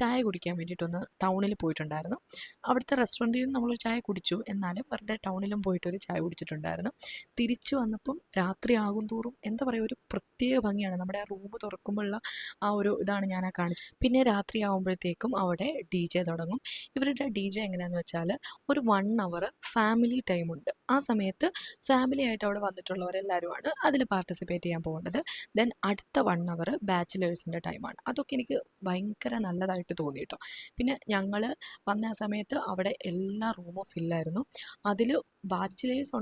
ചായ കുടിക്കാൻ വേണ്ടിയിട്ടൊന്ന് ടൗണിൽ പോയിട്ടുണ്ടായിരുന്നു. അവിടുത്തെ റെസ്റ്റോറന്റിൽ നിന്ന് നമ്മൾ ചായ കുടിച്ചു. എന്നാലും വെറുതെ ടൗണിലും പോയിട്ടൊരു ചായ കുടിച്ചിട്ടുണ്ടായിരുന്നു. തിരിച്ചു വന്നപ്പം രാത്രി ആകും തോറും എന്താ പറയുക ഒരു പ്രത്യേക ഭംഗിയാണ്. നമ്മുടെ ആ റൂം തുറക്കുമ്പോഴുള്ള ആ ഒരു ഇതാണ് ഞാൻ ആ കാണിച്ചത്. പിന്നെ രാത്രി ആകുമ്പോഴത്തേക്കും അവിടെ ഡി ജെ തുടങ്ങും. ഇവരുടെ ഡി ജെ എങ്ങനെയാണെന്ന് വെച്ചാൽ ഒരു വൺ അവർ ഫാമിലി ടൈമുണ്ട് ആ സമയത്ത് ഫാമിലി ആയിട്ട് അവിടെ വന്നിട്ടുള്ളവരെല്ലാവരുമാണ് അതിൽ പാർട്ടിസിപ്പേറ്റ് ചെയ്യാൻ പോകേണ്ടത്. ദെൻ അടുത്ത വൺ അവർ ബാച്ചിലേഴ്സിന്റെ ടൈമാണ് അതൊക്കെ എനിക്ക് ഭയങ്കര നല്ലതായിട്ട് തോന്നി കേട്ടോ പിന്നെ ഞങ്ങൾ വന്ന ആ സമയത്ത് അവിടെ എല്ലാ റൂമും ഫില്ലായിരുന്നു അതിൽ ബാച്ചിലേഴ്സ്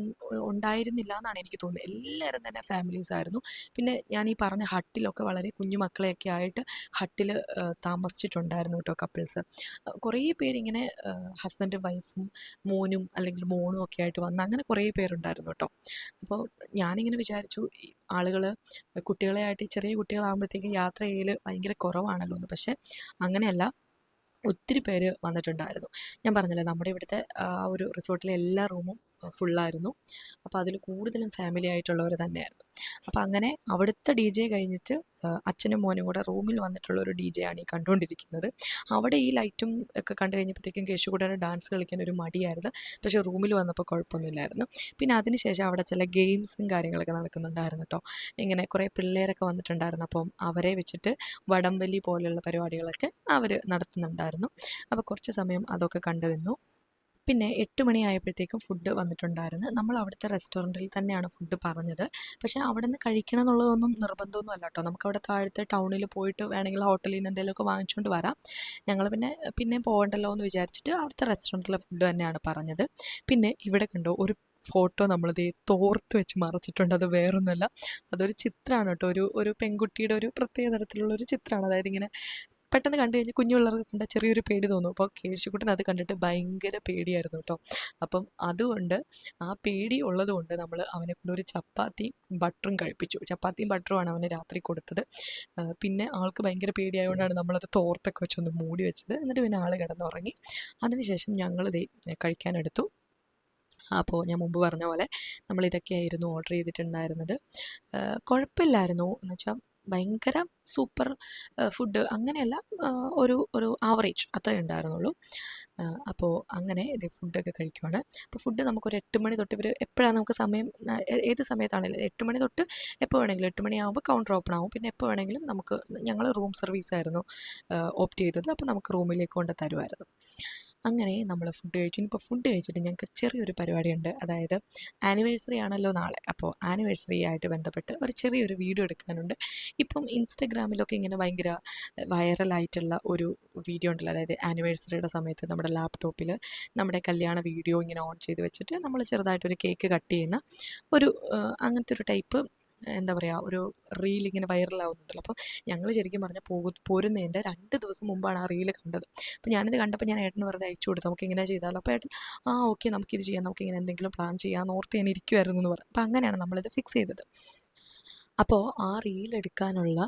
ഉണ്ടായിരുന്നില്ല എന്നാണ് എനിക്ക് തോന്നുന്നത്. എല്ലാവരും തന്നെ ഫാമിലീസ് ആയിരുന്നു. പിന്നെ ഞാൻ ഈ പറഞ്ഞ ഹട്ടിലൊക്കെ വളരെ കുഞ്ഞു മക്കളെയൊക്കെ ആയിട്ട് ഹട്ടിൽ താമസിച്ചിട്ടുണ്ടായിരുന്നു കേട്ടോ കപ്പിൾസ് കുറേ പേരിങ്ങനെ ഹസ്ബൻഡും വൈഫും മോനും അല്ലെങ്കിൽ മോണും ഒക്കെ ആയിട്ട് വന്ന് അങ്ങനെ കുറേ പേരുണ്ടായിരുന്നു കേട്ടോ. അപ്പോൾ ഞാനിങ്ങനെ വിചാരിച്ചു ആളുകൾ കുട്ടികളെ ആയിട്ട് ഈ ചെറിയ കുട്ടികളാകുമ്പോഴത്തേക്കും യാത്ര ചെയ്യൽ ഭയങ്കര കുറവാണല്ലോ എന്ന്. പക്ഷേ അങ്ങനെയല്ല ഒത്തിരി പേര് വന്നിട്ടുണ്ടായിരുന്നു. ഞാൻ പറഞ്ഞല്ലോ നമ്മുടെ ഇവിടുത്തെ ആ ഒരു റിസോർട്ടിലെ എല്ലാ റൂമും ഫുള്ളായിരുന്നു അപ്പോൾ അതിൽ കൂടുതലും ഫാമിലി ആയിട്ടുള്ളവർ തന്നെയായിരുന്നു. അപ്പോൾ അങ്ങനെ അവിടുത്തെ ഡി ജെ കഴിഞ്ഞിട്ട് അച്ഛനും മോനും കൂടെ റൂമിൽ വന്നിട്ടുള്ള ഒരു ഡി ജെ ആണ് ഈ കണ്ടുകൊണ്ടിരിക്കുന്നത് അവിടെ ഈ ലൈറ്റും ഒക്കെ കണ്ടു കഴിഞ്ഞപ്പോഴത്തേക്കും കേശുകൂടെ ഡാൻസ് കളിക്കാൻ ഒരു മടിയായിരുന്നു. പക്ഷേ റൂമിൽ വന്നപ്പോൾ കുഴപ്പമൊന്നുമില്ലായിരുന്നു. പിന്നെ അതിനുശേഷം അവിടെ ചില ഗെയിംസും കാര്യങ്ങളൊക്കെ നടക്കുന്നുണ്ടായിരുന്നു കേട്ടോ ഇങ്ങനെ കുറേ പിള്ളേരൊക്കെ വന്നിട്ടുണ്ടായിരുന്നു. അപ്പം അവരെ വെച്ചിട്ട് വടംവലി പോലെയുള്ള പരിപാടികളൊക്കെ അവർ നടത്തുന്നുണ്ടായിരുന്നു. അപ്പോൾ കുറച്ച് സമയം അതൊക്കെ കണ്ടു നിന്നു. പിന്നെ എട്ട് മണിയായപ്പോഴത്തേക്കും ഫുഡ് വന്നിട്ടുണ്ടായിരുന്നു. നമ്മൾ അവിടുത്തെ റെസ്റ്റോറന്റിൽ തന്നെയാണ് ഫുഡ് പറഞ്ഞത്. പക്ഷേ അവിടെ നിന്ന് കഴിക്കണം എന്നുള്ളതൊന്നും നിർബന്ധമൊന്നും അല്ല കേട്ടോ നമുക്ക് അവിടെ താഴത്തെ ടൗണിൽ പോയിട്ട് വേണമെങ്കിൽ ഹോട്ടലിൽ നിന്ന് എന്തെങ്കിലുമൊക്കെ വാങ്ങിച്ചുകൊണ്ട് വരാം. ഞങ്ങൾ പിന്നെ പിന്നെ പോകണ്ടല്ലോ എന്ന് വിചാരിച്ചിട്ട് അവിടുത്തെ റെസ്റ്റോറന്റിലെ ഫുഡ് തന്നെയാണ് പറഞ്ഞത്. പിന്നെ ഇവിടെ കണ്ടോ ഒരു ഫോട്ടോ നമ്മൾ നമ്മളിത് തോർത്ത് വെച്ച് മറച്ചിട്ടുണ്ട്. അത് വേറൊന്നുമല്ല. അതൊരു ചിത്രമാണ് കേട്ടോ ഒരു ഒരു പെൺകുട്ടിയുടെ ഒരു പ്രത്യേക തരത്തിലുള്ള ഒരു ചിത്രമാണ്. അതായത് ഇങ്ങനെ പെട്ടെന്ന് കണ്ടു കഴിഞ്ഞാൽ കുഞ്ഞു പിള്ളേർക്ക് കണ്ട ചെറിയൊരു പേടി തോന്നും. അപ്പോൾ കേശുക്കുട്ടൻ അത് കണ്ടിട്ട് ഭയങ്കര പേടിയായിരുന്നു കേട്ടോ. അപ്പം അതുകൊണ്ട് ആ പേടി ഉള്ളതുകൊണ്ട് നമ്മൾ അവനെ കൊണ്ടൊരു ചപ്പാത്തിയും ബട്ടറും കഴിപ്പിച്ചു. ചപ്പാത്തിയും ബട്ടറുമാണ് അവനെ രാത്രി കൊടുത്തത്. പിന്നെ ആൾക്ക് ഭയങ്കര പേടിയായതുകൊണ്ടാണ് നമ്മളത് തോർത്തൊക്കെ വെച്ചൊന്ന് മൂടി വെച്ചത്. എന്നിട്ട് പിന്നെ ആൾ കിടന്നുറങ്ങി. അതിനുശേഷം ഞങ്ങളിത് കഴിക്കാനെടുത്തു. അപ്പോൾ ഞാൻ മുമ്പ് പറഞ്ഞ പോലെ നമ്മൾ ഇതൊക്കെയായിരുന്നു ഓർഡർ ചെയ്തിട്ടുണ്ടായിരുന്നത്. കുഴപ്പമില്ലായിരുന്നു. എന്ന് വെച്ചാൽ ഭയങ്കര സൂപ്പർ ഫുഡ് അങ്ങനെയല്ല ഒരു ഒരു ആവറേജ് അത്രേ ഉണ്ടായിരുന്നുള്ളൂ. അപ്പോൾ അങ്ങനെ ഇത് ഫുഡൊക്കെ കഴിക്കുവാണ്. അപ്പോൾ ഫുഡ് നമുക്കൊരു എട്ട് മണി തൊട്ട് ഇവർ എപ്പോഴാണ് നമുക്ക് സമയം ഏത് സമയത്താണെങ്കിലും എട്ട് മണി തൊട്ട് എപ്പോൾ വേണമെങ്കിലും എട്ട് മണിയാകുമ്പോൾ കൗണ്ടർ ഓപ്പൺ ആവും. പിന്നെ എപ്പോൾ വേണമെങ്കിലും നമുക്ക് ഞങ്ങൾ റൂം സർവീസ് ആയിരുന്നു ഓപ്റ്റ് ചെയ്തത്. അപ്പോൾ നമുക്ക് റൂമിലേക്ക് കൊണ്ട് തരുമായിരുന്നു അങ്ങനെ നമ്മൾ ഫുഡ് കഴിച്ചു. ഇനിയിപ്പോൾ ഫുഡ് കഴിച്ചിട്ട് ഞങ്ങൾക്ക് ചെറിയൊരു പരിപാടിയുണ്ട്. അതായത് ആനിവേഴ്സറി ആണല്ലോ നാളെ. അപ്പോൾ ആനിവേഴ്സറി ആയിട്ട് ബന്ധപ്പെട്ട് ഒരു ചെറിയൊരു വീഡിയോ എടുക്കാനുണ്ട്. ഇപ്പം ഇൻസ്റ്റഗ്രാമിലൊക്കെ ഇങ്ങനെ ഭയങ്കര വൈറലായിട്ടുള്ള ഒരു വീഡിയോ ഉണ്ടല്ലോ. അതായത് ആനിവേഴ്സറിയുടെ സമയത്ത് നമ്മുടെ ലാപ്ടോപ്പിൽ നമ്മുടെ കല്യാണ വീഡിയോ ഇങ്ങനെ ഓൺ ചെയ്ത് വെച്ചിട്ട് നമ്മൾ ചെറുതായിട്ടൊരു കേക്ക് കട്ട് ചെയ്യുന്ന ഒരു അങ്ങനത്തെ ഒരു ടൈപ്പ് എന്താ പറയുക ഒരു റീൽ ഇങ്ങനെ വൈറലാവുന്നുണ്ടല്ലോ അപ്പോൾ ഞങ്ങൾ ശരിക്കും പറഞ്ഞാൽ പോകു പോരുന്നതിന്റെ രണ്ട് ദിവസം മുമ്പാണ് ആ റീൽ കണ്ടത്. അപ്പോൾ ഞാനിത് കണ്ടപ്പോൾ ഞാൻ ഏട്ടന് വെറുതെ അയച്ചു കൊടുത്തു. നമുക്ക് ഇങ്ങനെ ചെയ്താലോ? അപ്പോൾ ഏട്ടൻ ആ ഓക്കെ നമുക്കിത് ചെയ്യാം. നമുക്ക് ഇങ്ങനെ എന്തെങ്കിലും പ്ലാൻ ചെയ്യാം. ഓർത്ത് ഞാൻ ഇരിക്കുമായിരുന്നു എന്ന് പറഞ്ഞു. അപ്പോൾ അങ്ങനെയാണ് നമ്മളിത് ഫിക്സ് ചെയ്തത്. അപ്പോൾ ആ റീൽ എടുക്കാനുള്ള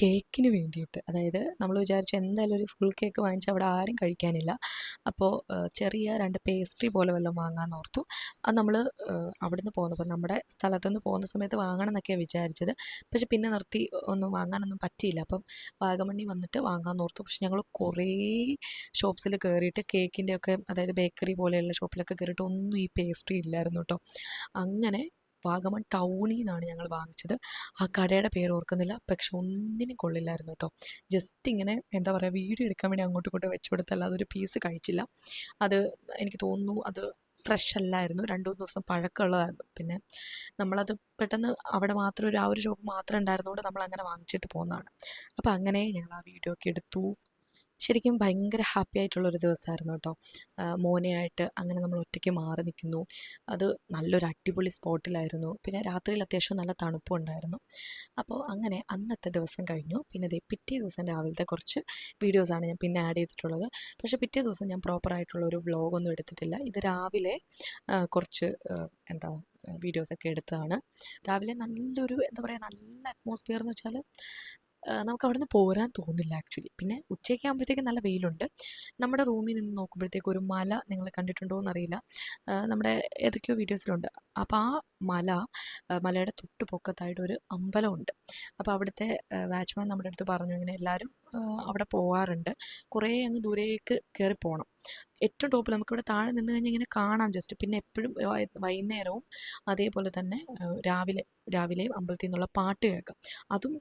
കേക്കിന് വേണ്ടിയിട്ട് അതായത് നമ്മൾ വിചാരിച്ചു എന്തായാലും ഒരു ഫുൾ കേക്ക് വാങ്ങിച്ചാൽ അവിടെ ആരും കഴിക്കാനില്ല. അപ്പോൾ ചെറിയ രണ്ട് പേസ്ട്രി പോലെ വല്ലതും വാങ്ങാമെന്ന് ഓർത്തു അത് നമ്മൾ അവിടുന്ന് പോകുന്നപ്പോൾ നമ്മുടെ സ്ഥലത്തുനിന്ന് പോകുന്ന സമയത്ത് വാങ്ങണം എന്നൊക്കെയാണ് വിചാരിച്ചത്. പക്ഷെ പിന്നെ നിർത്തി ഒന്നും വാങ്ങാനൊന്നും പറ്റിയില്ല. അപ്പം വാഗമണ്ണി വന്നിട്ട് വാങ്ങാമെന്ന് ഓർത്തു പക്ഷെ ഞങ്ങൾ കുറേ ഷോപ്സിൽ കയറിയിട്ട് കേക്കിന്റെ ഒക്കെ അതായത് ബേക്കറി പോലെയുള്ള ഷോപ്പിലൊക്കെ കയറിയിട്ട് ഒന്നും ഈ പേസ്ട്രി ഇല്ലായിരുന്നു കേട്ടോ അങ്ങനെ വാഗമൺ ടൗണിൽ നിന്നാണ് ഞങ്ങൾ വാങ്ങിച്ചത്. ആ കടയുടെ പേര് ഓർക്കുന്നില്ല. പക്ഷെ ഒന്നിനും കൊള്ളില്ലായിരുന്നു കേട്ടോ. ജസ്റ്റ് ഇങ്ങനെ എന്താ പറയുക വീഡിയോ എടുക്കാൻ വേണ്ടി അങ്ങോട്ടും ഇങ്ങോട്ടും വെച്ചു കൊടുത്തല്ല അതൊരു പീസ് കഴിച്ചില്ല. അത് എനിക്ക് തോന്നുന്നു അത് ഫ്രഷ് അല്ലായിരുന്നു. രണ്ടു മൂന്ന് ദിവസം പഴക്കമുള്ളതായിരുന്നു. പിന്നെ നമ്മളത് പെട്ടെന്ന് അവിടെ മാത്രം ഒരു ആ ഒരു ഷോപ്പ് മാത്രം ഉണ്ടായിരുന്നതുകൊണ്ട് നമ്മൾ അങ്ങനെ വാങ്ങിച്ചിട്ട് പോകുന്നതാണ് അപ്പോൾ അങ്ങനെ ഞങ്ങൾ ആ വീഡിയോ ഒക്കെ എടുത്തു. ശരിക്കും ഭയങ്കര ഹാപ്പി ആയിട്ടുള്ളൊരു ദിവസമായിരുന്നു കേട്ടോ. മോനെയായിട്ട് അങ്ങനെ നമ്മൾ ഒറ്റയ്ക്ക് മാറി നിൽക്കുന്നു. അത് നല്ലൊരു അടിപൊളി സ്പോട്ടിലായിരുന്നു. പിന്നെ രാത്രിയിൽ അത്യാവശ്യം നല്ല തണുപ്പും ഉണ്ടായിരുന്നു. അപ്പോൾ അങ്ങനെ അന്നത്തെ ദിവസം കഴിഞ്ഞു. പിന്നെ ദേ പിറ്റേ ദിവസം രാവിലത്തെ കുറച്ച് വീഡിയോസാണ് ഞാൻ പിന്നെ ആഡ് ചെയ്തിട്ടുള്ളത്. പക്ഷേ പിറ്റേ ദിവസം ഞാൻ പ്രോപ്പറായിട്ടുള്ള ഒരു വ്ളോഗൊന്നും എടുത്തിട്ടില്ല. ഇത് രാവിലെ കുറച്ച് എന്താ വീഡിയോസൊക്കെ എടുത്തതാണ്. രാവിലെ നല്ലൊരു എന്താ പറയുക നല്ല അറ്റ്മോസ്ഫിയർ എന്ന് വെച്ചാൽ നമുക്ക് അവിടെ നിന്ന് പോരാൻ തോന്നില്ല ആക്ച്വലി. പിന്നെ ഉച്ചയൊക്കെ ആകുമ്പോഴത്തേക്കും നല്ല വെയിലുണ്ട്. നമ്മുടെ റൂമിൽ നിന്ന് നോക്കുമ്പോഴത്തേക്കും ഒരു മല നിങ്ങൾ കണ്ടിട്ടുണ്ടോ എന്നറിയില്ല നമ്മുടെ ഏതൊക്കെയോ വീഡിയോസിലുണ്ട്. അപ്പോൾ ആ മല മലയുടെ തൊട്ട് പൊക്കത്തായിട്ട് ഒരു അമ്പലമുണ്ട്. അപ്പോൾ അവിടുത്തെ വാച്ച്മാൻ നമ്മുടെ അടുത്ത് പറഞ്ഞു ഇങ്ങനെ എല്ലാവരും അവിടെ പോകാറുണ്ട് കുറേ അങ്ങ് ദൂരേക്ക് കയറി പോകണം ഏറ്റവും ടോപ്പിൽ നമുക്കിവിടെ താഴെ നിന്ന് കഴിഞ്ഞാൽ ഇങ്ങനെ കാണാം ജസ്റ്റ് പിന്നെ എപ്പോഴും വൈകുന്നേരവും അതേപോലെ തന്നെ രാവിലെ രാവിലെയും അമ്പലത്തിൽ നിന്നുള്ള പാട്ട് കേൾക്കാം. അതും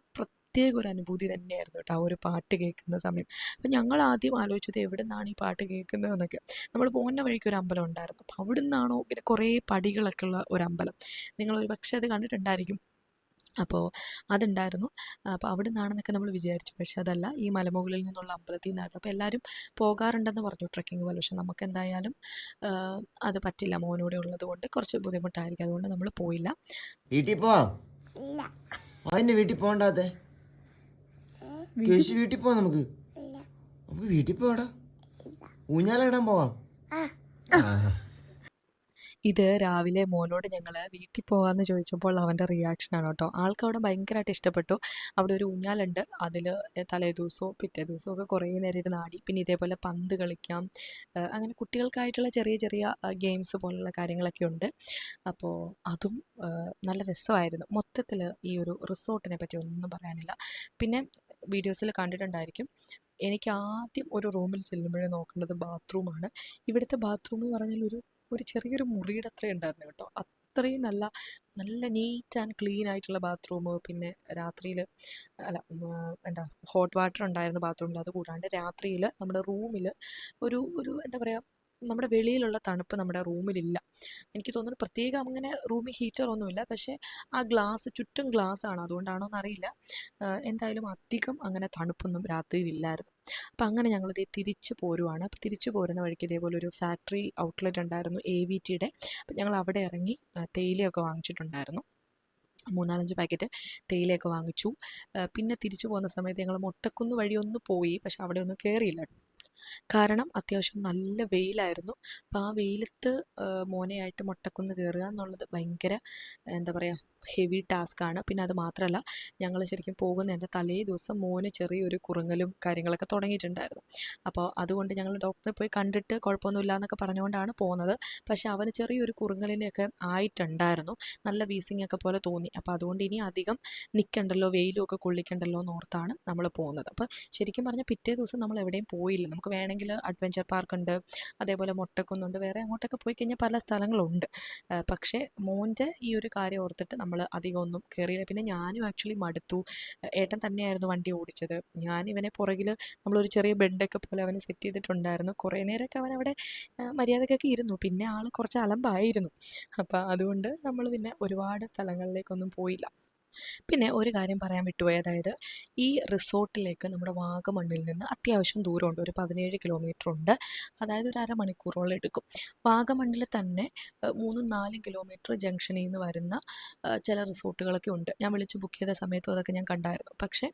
പ്രത്യേക ഒരു അനുഭൂതി തന്നെയായിരുന്നു കേട്ടോ ആ ഒരു പാട്ട് കേൾക്കുന്ന സമയം. അപ്പം ഞങ്ങൾ ആദ്യം ആലോചിച്ചത് എവിടെ നിന്നാണ് ഈ പാട്ട് കേൾക്കുന്നതെന്നൊക്കെ. നമ്മൾ പോകുന്ന വഴിക്ക് ഒരു അമ്പലം ഉണ്ടായിരുന്നു. അപ്പോൾ അവിടെ നിന്നാണോ ഇങ്ങനെ കുറേ പടികളൊക്കെ ഉള്ള ഒരു അമ്പലം. നിങ്ങൾ ഒരു പക്ഷേ അത് കണ്ടിട്ടുണ്ടായിരിക്കും. അപ്പോൾ അതുണ്ടായിരുന്നു. അപ്പോൾ അവിടെ നിന്നാണെന്നൊക്കെ നമ്മൾ വിചാരിച്ചു. പക്ഷേ അതല്ല ഈ മലമുകളിൽ നിന്നുള്ള അമ്പലത്തിൽ നിന്നായിരുന്നു. അപ്പോൾ എല്ലാവരും പോകാറുണ്ടെന്ന് പറഞ്ഞു ട്രക്കിംഗ് പോലെ. പക്ഷെ നമുക്ക് എന്തായാലും അത് പറ്റില്ല. മോനൂടെ ഉള്ളത് കൊണ്ട് കുറച്ച് ബുദ്ധിമുട്ടായിരിക്കും. അതുകൊണ്ട് നമ്മൾ പോയില്ല.
വീട്ടിൽ പോവാം? വീട്ടിൽ പോണ്ടാത്തെ കേശു വീട്ടിൽ പോവാം നമുക്ക്?
ഇല്ല.
നമുക്ക് വീട്ടിൽ പോവാടാ. ഊഞ്ഞാലിടാൻ പോവാം.
ആ.
ഇത് രാവിലെ മോനോട് ഞങ്ങൾ വീട്ടിൽ പോകാമെന്ന് ചോദിച്ചപ്പോൾ അവന്റെ റിയാക്ഷനാണ് കേട്ടോ. ആൾക്ക് അവിടെ ഭയങ്കരമായിട്ട് ഇഷ്ടപ്പെട്ടു. അവിടെ ഒരു ഊഞ്ഞാലുണ്ട്. അതിൽ തലേ ദിവസവും പിറ്റേ ദിവസവും ഒക്കെ കുറേ നേരം ഇരുന്ന് ആടി. പിന്നെ ഇതേപോലെ പന്ത് കളിക്കാം. അങ്ങനെ കുട്ടികൾക്കായിട്ടുള്ള ചെറിയ ചെറിയ ഗെയിംസ് പോലുള്ള കാര്യങ്ങളൊക്കെ ഉണ്ട്. അപ്പോൾ അതും നല്ല രസമായിരുന്നു. മൊത്തത്തിൽ ഈ ഒരു റിസോർട്ടിനെ പറ്റി ഒന്നും പറയാനില്ല. പിന്നെ വീഡിയോസിൽ കണ്ടിട്ടുണ്ടായിരിക്കും. എനിക്ക് ആദ്യം ഒരു റൂമിൽ ചെല്ലുമ്പോഴേ നോക്കേണ്ടത് ബാത്റൂമാണ്. ഇവിടുത്തെ ബാത്റൂം എന്ന് പറഞ്ഞാൽ ഒരു ഒരു ചെറിയൊരു മുറിയുടെ അത്രയും ഉണ്ടായിരുന്നു കേട്ടോ. അത്രയും നല്ല നല്ല നീറ്റ് ആൻഡ് ക്ലീൻ ആയിട്ടുള്ള ബാത്റൂം. പിന്നെ രാത്രിയിൽ അല്ല എന്താ ഹോട്ട് വാട്ടർ ഉണ്ടായിരുന്നു ബാത്റൂമിൽ അത് കൂടാണ്ട് രാത്രിയിൽ നമ്മുടെ റൂമിൽ ഒരു ഒരു എന്താ പറയുക നമ്മുടെ വെളിയിലുള്ള തണുപ്പ് നമ്മുടെ റൂമിലില്ല. എനിക്ക് തോന്നുന്നു പ്രത്യേകം അങ്ങനെ റൂമിൽ ഹീറ്റർ ഹീറ്ററൊന്നുമില്ല പക്ഷേ ആ ഗ്ലാസ് ചുറ്റും ഗ്ലാസ്സാണ് അതുകൊണ്ടാണോ എന്നറിയില്ല. എന്തായാലും അധികം അങ്ങനെ തണുപ്പൊന്നും രാത്രിയിലില്ലായിരുന്നു അപ്പോൾ അങ്ങനെ ഞങ്ങൾ ഇതേ തിരിച്ച് പോരുവാണ്. അപ്പോൾ തിരിച്ച് പോരുന്ന വഴിക്ക് ഇതേപോലെ ഒരു ഫാക്ടറി ഔട്ട്ലെറ്റ് ഉണ്ടായിരുന്നു എ വി ടിയുടെ അപ്പം ഞങ്ങൾ അവിടെ ഇറങ്ങി തേയിലയൊക്കെ വാങ്ങിച്ചിട്ടുണ്ടായിരുന്നു. മൂന്നാലഞ്ച് പാക്കറ്റ് തേയിലയൊക്കെ വാങ്ങിച്ചു. പിന്നെ തിരിച്ചു പോകുന്ന സമയത്ത് ഞങ്ങൾ മൊട്ടക്കുന്ന് വഴി ഒന്ന് പോയി. പക്ഷെ അവിടെ ഒന്നും കയറിയില്ല കാരണം അത്യാവശ്യം നല്ല വെയിലായിരുന്നു. അപ്പോൾ ആ വെയിലത്ത് മോനയായിട്ട് മൊട്ടക്കുന്ന് കയറുക എന്നുള്ളത് ഭയങ്കര എന്താ പറയുക ഹെവി ടാസ്ക്കാണ് പിന്നെ അത് മാത്രമല്ല ഞങ്ങൾ ശരിക്കും പോകുന്നതിന്റെ തലേ ദിവസം മോന് ചെറിയൊരു കുറുങ്ങലും കാര്യങ്ങളൊക്കെ തുടങ്ങിയിട്ടുണ്ടായിരുന്നു. അപ്പോൾ അതുകൊണ്ട് ഞങ്ങൾ ഡോക്ടറെ പോയി കണ്ടിട്ട് കുഴപ്പമൊന്നുമില്ല എന്നൊക്കെ പറഞ്ഞുകൊണ്ടാണ് പോകുന്നത്. പക്ഷേ അവന് ചെറിയൊരു കുറുങ്ങലിനെയൊക്കെ ആയിട്ടുണ്ടായിരുന്നു. നല്ല വീസിങ് ഒക്കെ പോലെ തോന്നി. അപ്പോൾ അതുകൊണ്ട് ഇനി അധികം നിൽക്കണ്ടല്ലോ വെയിലും ഒക്കെ കൊള്ളിക്കണ്ടല്ലോ എന്നോർത്താണ് നമ്മൾ പോകുന്നത്. അപ്പോൾ ശരിക്കും പറഞ്ഞാൽ പിറ്റേ ദിവസം നമ്മൾ എവിടെയും പോയില്ല. നമുക്ക് വേണമെങ്കിൽ അഡ്വഞ്ചർ പാർക്കുണ്ട് അതേപോലെ മുട്ടക്കുന്നുണ്ട് വേറെ അങ്ങോട്ടൊക്കെ പോയി കഴിഞ്ഞാൽ പല സ്ഥലങ്ങളുണ്ട്. പക്ഷേ മോന്റെ ഈ ഒരു കാര്യം ഓർത്തിട്ട് നമ്മൾ അധികം ഒന്നും കയറിയില്ല പിന്നെ ഞാനും ആക്ച്വലി മടുത്തു. ഏട്ടൻ തന്നെയായിരുന്നു വണ്ടി ഓടിച്ചത്. ഞാൻ ഇവനെ പുറകിൽ നമ്മളൊരു ചെറിയ ബെഡൊക്കെ പോലെ അവന് സെറ്റ് ചെയ്തിട്ടുണ്ടായിരുന്നു. കുറേ നേരമൊക്കെ അവൻ അവിടെ മര്യാദക്കൊക്കെ ഇരുന്നു. പിന്നെ ആൾ കുറച്ച് അലമ്പായിരുന്നു. അപ്പോൾ അതുകൊണ്ട് നമ്മൾ പിന്നെ ഒരുപാട് സ്ഥലങ്ങളിലേക്കൊന്നും പോയില്ല. പിന്നെ ഒരു കാര്യം പറയാൻ വിട്ടുപോയി. അതായത് ഈ റിസോർട്ടിലേക്ക് നമ്മുടെ വാഗമണ്ണിൽ നിന്ന് അത്യാവശ്യം ദൂരമുണ്ട്. ഒരു പതിനേഴ് കിലോമീറ്റർ ഉണ്ട്. അതായത് ഒരു അരമണിക്കൂറോളം എടുക്കും. വാഗമണ്ണിൽ തന്നെ മൂന്നും നാലും കിലോമീറ്റർ ജംഗ്ഷനിൽ നിന്ന് വരുന്ന ചില റിസോർട്ടുകളൊക്കെ ഉണ്ട്. ഞാൻ വിളിച്ച് ബുക്ക് ചെയ്ത സമയത്തും അതൊക്കെ ഞാൻ കണ്ടായിരുന്നു. പക്ഷേ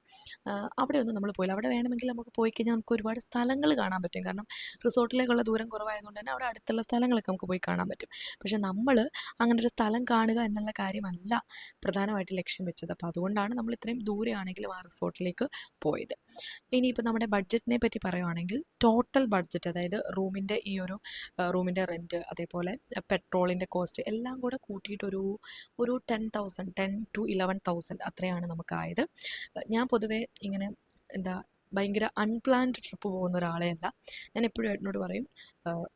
അവിടെ അവിടെയൊന്നും നമ്മൾ പോയില്ല. അവിടെ വേണമെങ്കിൽ നമുക്ക് പോയി കഴിഞ്ഞാൽ നമുക്ക് ഒരുപാട് സ്ഥലങ്ങൾ കാണാൻ പറ്റും. കാരണം റിസോർട്ടിലേക്കുള്ള ദൂരം കുറവായതുകൊണ്ട് തന്നെ അവിടെ അടുത്തുള്ള സ്ഥലങ്ങളൊക്കെ നമുക്ക് പോയി കാണാൻ പറ്റും. പക്ഷെ നമ്മൾ അങ്ങനെ ഒരു സ്ഥലം കാണുക എന്നുള്ള കാര്യമല്ല പ്രധാനമായിട്ട് ലക്ഷ്യം വെച്ചത്. അപ്പോൾ അതുകൊണ്ടാണ് നമ്മൾ ഇത്രയും ദൂരെയാണെങ്കിലും ആ റിസോർട്ടിലേക്ക് പോയത്. ഇനിയിപ്പോൾ നമ്മുടെ ബഡ്ജറ്റിനെ പറ്റി പറയുവാണെങ്കിൽ ടോട്ടൽ ബഡ്ജറ്റ് അതായത് റൂമിന്റെ ഈ ഒരു റൂമിന്റെ റെന്റ് അതേപോലെ പെട്രോളിന്റെ കോസ്റ്റ് എല്ലാം കൂടെ കൂട്ടിയിട്ടൊരു ഒരു ten thousand ten to eleven thousand അത്രയാണ് നമുക്കായത് ഞാൻ പൊതുവേ ഇങ്ങനെ എന്താ ഭയങ്കര അൺപ്ലാൻഡ് ട്രിപ്പ് പോകുന്ന ഒരാളെ അല്ല ഞാൻ എപ്പോഴും ഏട്ടനോട് പറയും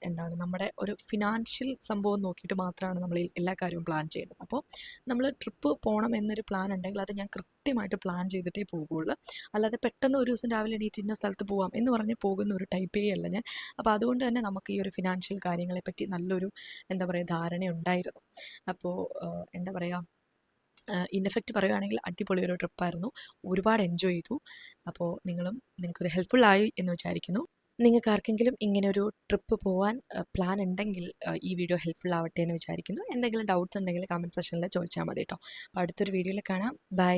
എന്താണ് നമ്മുടെ ഒരു ഫിനാൻഷ്യൽ സംഭവം നോക്കിയിട്ട് മാത്രമാണ് നമ്മൾ എല്ലാ കാര്യവും പ്ലാൻ ചെയ്യേണ്ടത്. അപ്പോൾ നമ്മൾ ട്രിപ്പ് പോകണം എന്നൊരു പ്ലാൻ ഉണ്ടെങ്കിൽ അത് ഞാൻ കൃത്യമായിട്ട് പ്ലാൻ ചെയ്തിട്ടേ പോകുള്ളൂ. അല്ലാതെ പെട്ടെന്ന് ഒരു ദിവസം രാവിലെ എണീറ്റ് ഇന്ന സ്ഥലത്ത് പോകാം എന്ന് പറഞ്ഞ് പോകുന്ന ഒരു ടൈപ്പേ അല്ല ഞാൻ. അപ്പോൾ അതുകൊണ്ട് തന്നെ നമുക്ക് ഈ ഒരു ഫിനാൻഷ്യൽ കാര്യങ്ങളെപ്പറ്റി നല്ലൊരു എന്താ പറയുക ധാരണ ഉണ്ടായിരുന്നു അപ്പോൾ എന്താ പറയുക ഇൻ എഫക്റ്റ് പറയുകയാണെങ്കിൽ അടിപൊളി ഒരു ട്രിപ്പായിരുന്നു. ഒരുപാട് എൻജോയ് ചെയ്തു. അപ്പോൾ നിങ്ങളും നിങ്ങൾക്കൊരു ഹെൽപ്ഫുൾ ആയി എന്ന് വിചാരിക്കുന്നു. നിങ്ങൾക്ക് ആർക്കെങ്കിലും ഇങ്ങനെ ഒരു ട്രിപ്പ് പോകാൻ പ്ലാൻ ഉണ്ടെങ്കിൽ ഈ വീഡിയോ ഹെൽപ്ഫുൾ ആവട്ടെ എന്ന് വിചാരിക്കുന്നു. എന്തെങ്കിലും ഡൗട്ട്സ് ഉണ്ടെങ്കിൽ കമന്റ് സെക്ഷനിൽ ചോദിച്ചാൽ മതി കേട്ടോ അപ്പോൾ അടുത്തൊരു വീഡിയോയിൽ കാണാം. ബൈ